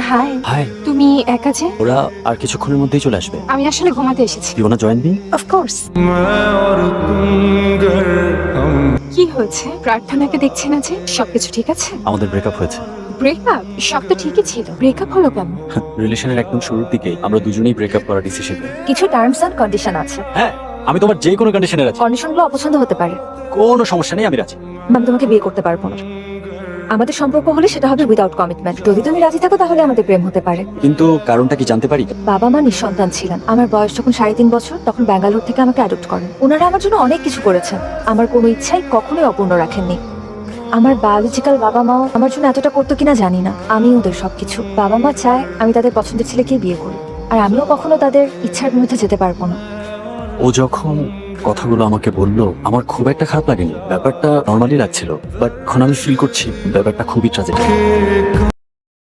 High high. তুমি একা যে? ওরা আর কিছুক্ষণের মধ্যেই চলে আসবে। আমি আসলে ঘুমাতে এসেছি। ইউ জয়েন মি অফকোর্স কি হয়েছে? প্রার্থনাকে দেখছে না যে? সবকিছু ঠিক আছে? আমাদের ব্রেকআপ হয়েছে। ব্রেকআপ সব তো ঠিকই ছিল। ব্রেকআপ হলো কেন? রিলেশনের একদম শুরুর দিকেই আমরা দুজনেই ব্রেকআপ করার ডিসিশন কিছু টার্মস এন্ড কন্ডিশন আছে। হ্যাঁ আমি তোমার যে কোনো কন্ডিশনে আছি কন্ডিশনগুলো অপছন্দ হতে পারে। কোনো সমস্যা নেই আমি রাজি। আমি তোমাকে বিয়ে করতে পারব না। আমাদের সম্পর্ক হলে সেটা হবে উইদাউট কমিটমেন্ট যদি তুমি রাজি থাকো তাহলে আমাদের প্রেম হতে পারে। কিন্তু কারণটা কি জানতে পারি? বাবা মা নিঃসন্তান ছিলেন। আমার বয়স যখন সাড়ে তিন বছর তখন ব্যাঙ্গালোর থেকে আমাকে অ্যাডপ্ট করেন। ওনারা আমার জন্য অনেক কিছু করেছেন। আমার কোনো ইচ্ছাই কখনোই অপূর্ণ রাখেননি। আমার বায়োলজিক্যাল বাবা মাও আমার জন্য এতটা করতো কিনা জানি না। আমি ওদের সবকিছু। বাবা মা চায় আমি তাদের পছন্দের ছেলেকে বিয়ে করি। আর আমিও কখনো তাদের ইচ্ছার বিরুদ্ধে যেতে পারব না। ও যখন কথাগুলো আমাকে বলল, আমার খুব একটা খারাপ লাগেনি। ব্যাপারটা নর্মালি লাগছিল বাট এখন আমি ফিল করছি, ব্যাপারটা খুবই ট্রাজেডিক